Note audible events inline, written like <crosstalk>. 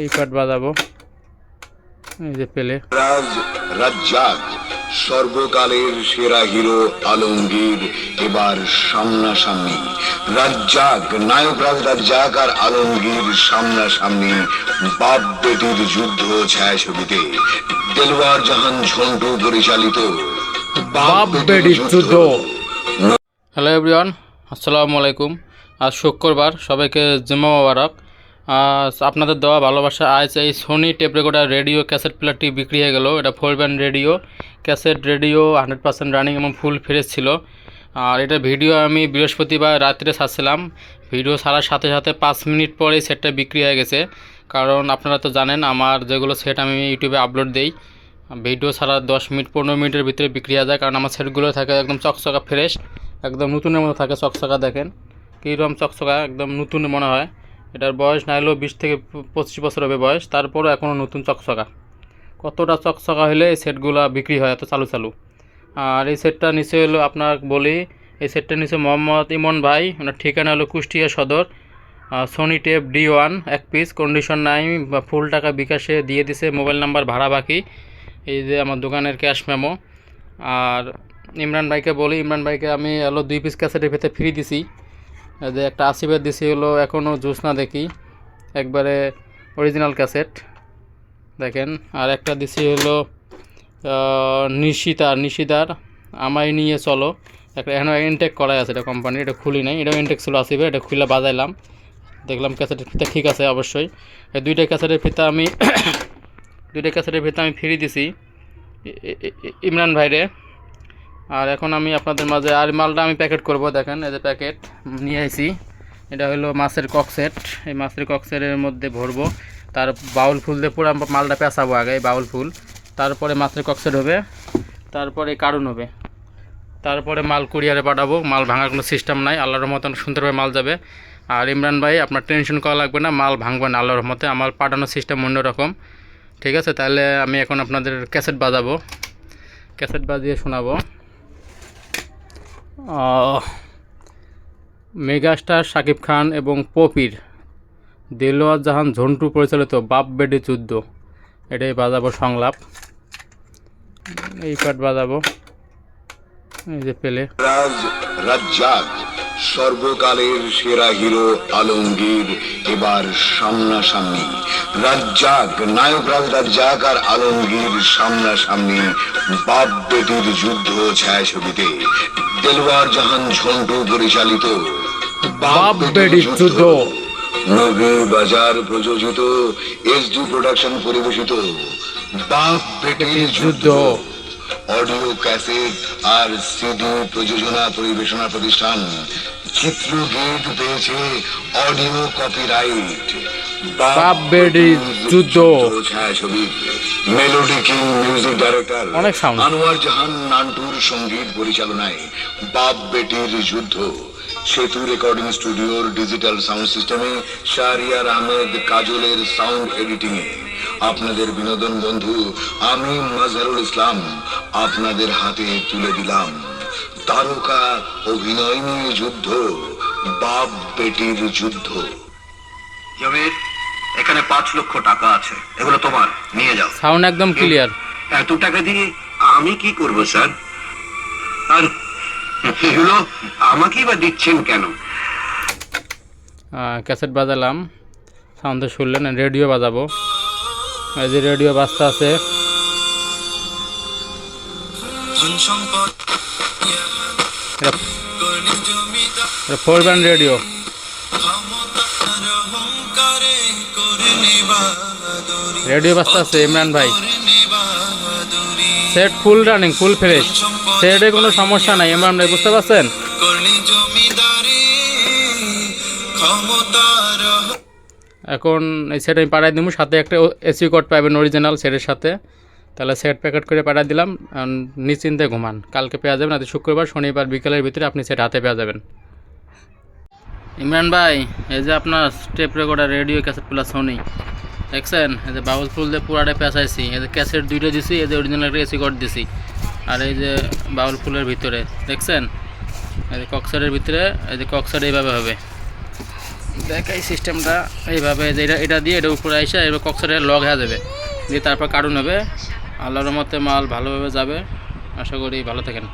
এই পাট বাজাবো এই যে পেলে। রাজ রাজ্জাক সর্বকালের সেরা হিরো আলমগীর এবার সামনাসামনি। রাজ্জাক নায়ক রাজ রাজ্জাক আর আলমগীর সামনাসামনি বাপ বেটির যুদ্ধ ছায়াছবিতে দেলওয়ার জাহান ঝন্টু পরিচালিত বাপ বেডির যুদ্ধ। হ্যালো এভরিওয়ান আসসালামু আলাইকুম। আজ শুক্রবার সবাইকে জুম্মা মোবারক। আপনাদের দেওয়া ভালোবাসা আজ এই Sony tape recorder radio cassette প্লেয়ারটি বিক্রি হয়ে গেল। এটা four band radio cassette radio hundred percent running এবং ফুল ফ্রেশ ছিল। আর এটা ভিডিও আমি বৃহস্পতিবার রাত্রে ছাড়ছিলাম ভিডিও ছাড়ার সাথে সাথে পাঁচ মিনিট পরেই সেটটা বিক্রি হয়ে গেছে। কারণ আপনারা তো জানেন, আমার যেগুলো সেট আমি ইউটিউবে আপলোড দিই ভিডিও ছাড়া দশ মিনিট, পনেরো মিনিটের ভিতরে বিক্রি হয়ে যায়। কারণ আমার সেটগুলো থাকে একদম চকচকা ফ্রেশ একদম নতুনের মতো থাকে চকচকা দেখেন। কীরকম চকচকা, একদম নতুন মনে হয়। এটার বয়স না হলেও বিশ থেকে পঁচিশ বছর হবে বয়স। তারপরও এখনও নতুন চকচকা। কতটা চকচকা হলে এই সেটগুলো বিক্রি হয় এত চালু চালু? আর এই সেটটা নিচে হলো আপনার বলি, এই সেটটা নিচে মোহাম্মদ ইমন ভাই, ওনার ঠিকানা হলো Kushtia Sadar Sony tape D one এক পিস কন্ডিশন নাই ফুল টাকা বিকাশে দিয়ে দিছে মোবাইল নাম্বার ভাড়া বাকি। এই যে আমার দোকানের ক্যাশ মেমো আর ইমরান ভাইকে বলি, ইমরান ভাইকে আমি হলো দুই পিস ক্যাসেটের ভেতরে ফ্রি দিছি। যে একটা আশিবের দিছি হলো এখনও জুস না দেখি। একবারে অরিজিনাল ক্যাসেট দেখেন। আর একটা দিছি হলো নিশিতার নিশিতার আমায় নিয়ে চলো। একটা এখনও ইনটেক করাই আছে এটা কোম্পানি এটা খুলি নাই। এটাও ইনটেক ছিল আসিবে এটা খুলে বাজাইলাম। দেখলাম ক্যাসেটের ফিতা ঠিক আছে অবশ্যই। এই দুইটা ক্যাসেটের ফিতা আমি <coughs> দুইটা ক্যাসেটের ফিতা আমি ফ্রি দিছি। ইমরান ভাইরে। আর এখন আমি আপনাদের মাঝে আর মালটা আমি প্যাকেট করব, দেখেন, এই যে প্যাকেট নিয়ে আইছি। এটা হলো মাছের ককসেট এই মাছের ককসেটের মধ্যে ভরবো। তার বাউল ফুল দিয়ে পুরো মালটা পেঁচাবো আগে বাউল ফুল। তারপরে মাছের ককসেট হবে। তারপরে কারণ হবে। তারপরে মাল কুরিয়ারে পাঠাবো। মাল ভাঙার কোনো সিস্টেম নাই। আল্লাহর মতন সুন্দরভাবে মাল যাবে। আর ইমরান ভাই, আপনার টেনশন করা লাগবে না। মাল ভাঙবে না আল্লাহর মতে আমার পাঠানোর সিস্টেম অন্যরকম ঠিক আছে? তাহলে আমি এখন আপনাদের ক্যাসেট বাজাবো। ক্যাসেট বাজিয়ে শোনাবো। মেগাস্টার শাকিব খান এবং পপির দেলোয়ার জাহান ঝন্টু পরিচালিত বাপ বেডি যুদ্ধ। এটাই বাজাবো সংলাপ। এই পাট বাজাবো। এই যে পেলে। রাজ রাজ্জাক। সর্বকালের সেরা হিরো আলমগীর এবার সামনাসামনি। রাজ্জাক নায়ক রাজ রাজ্জাক আর আলমগীর সামনাসামনি বাপ বেটির যুদ্ধ ছায়াছবিতে। দেলওয়ার জাহান ঝন্টু পরিচালিত বাপ যুদ্ধ। নবীর বাজার প্রযোজিত এস ডি প্রোডাকশন পরিবেশিত বাপ বেটির যুদ্ধ। অডিও ক্যাসেট আর সিডি প্রযোজনা পরিবেশনা প্রতিষ্ঠান চিত্রগীত পেয়েছে অডিও কপিরাইট। যুদ্ধ। Melody king music director Anwar Jahan নান্টুর সংগীত পরিচালনায় বাপ বেটির যুদ্ধ। সেতু রেকর্ডিং স্টুডিওর ডিজিটাল সাউন্ড সিস্টেমে শাহরিয়ার আহমেদ কাজলের সাউন্ড এডিটিং এ আপনাদের বিনোদন বন্ধু আমি মাজহারুল ইসলাম আপনাদের হাতে তুলে দিলাম। তারকা অভিনয় নিয়ে যুদ্ধ বাপ বেটির যুদ্ধ। জমির এখানে পাঁচ লক্ষ টাকা আছে এগুলো তোমার নিয়ে যাও। সাউন্ড একদম ক্লিয়ার এত টাকা দিয়ে আমি কি করব স্যার? আর এগুলো আমাকেই বা দিচ্ছেন কেন? ক্যাসেট বাজালাম সাউন্ডে শুনলেন রেডিও বাজাবো। যে রেডিও বাজতে আছে। Four band radio. রেডিও বাজতে আছে, ইমরান ভাই। Set full running full fresh সেটে কোনো সমস্যা নাই, ইমরান ভাই, বুঝতে পারছেন? ক্ষমতার এখন এই সেট আমি পাঠাই দিব সাথে একটা এসি কোড পাবেন অরিজিনাল সেটের সাথে। তাহলে সেট প্যাকেট করে পাঠিয়ে দিলাম নিশ্চিন্তে ঘুমান। কালকে পেয়ে যাবেন আজ শুক্রবার, শনিবার বিকেলের ভিতরে আপনি সেট হাতে পেয়ে যাবেন। ইমরান ভাই, এই যে আপনার step recorder radio cassette plus Sony দেখছেন? এই যে বাবুল ফুল দিয়ে পুরাটা পেঁচাইছি। এই যে ক্যাসেট দুইটা দিছি, এই যে অরিজিনাল একটা এসি কোড দিছি। আর এই যে বাউল ফুলের ভিতরে, দেখছেন? এই যে কক্সারের ভিতরে, এই যে কক্সার এইভাবে হবে। দেখ, এই সিস্টেমটা এইভাবে এটা এটা দিয়ে এটা উপরে আসে এবার কক্সের লগ হয়ে যাবে। দিয়ে তারপর কার্টুন হবে। আল্লাহর মতে মাল ভালোভাবে যাবে। আশা করি ভালো থাকেন।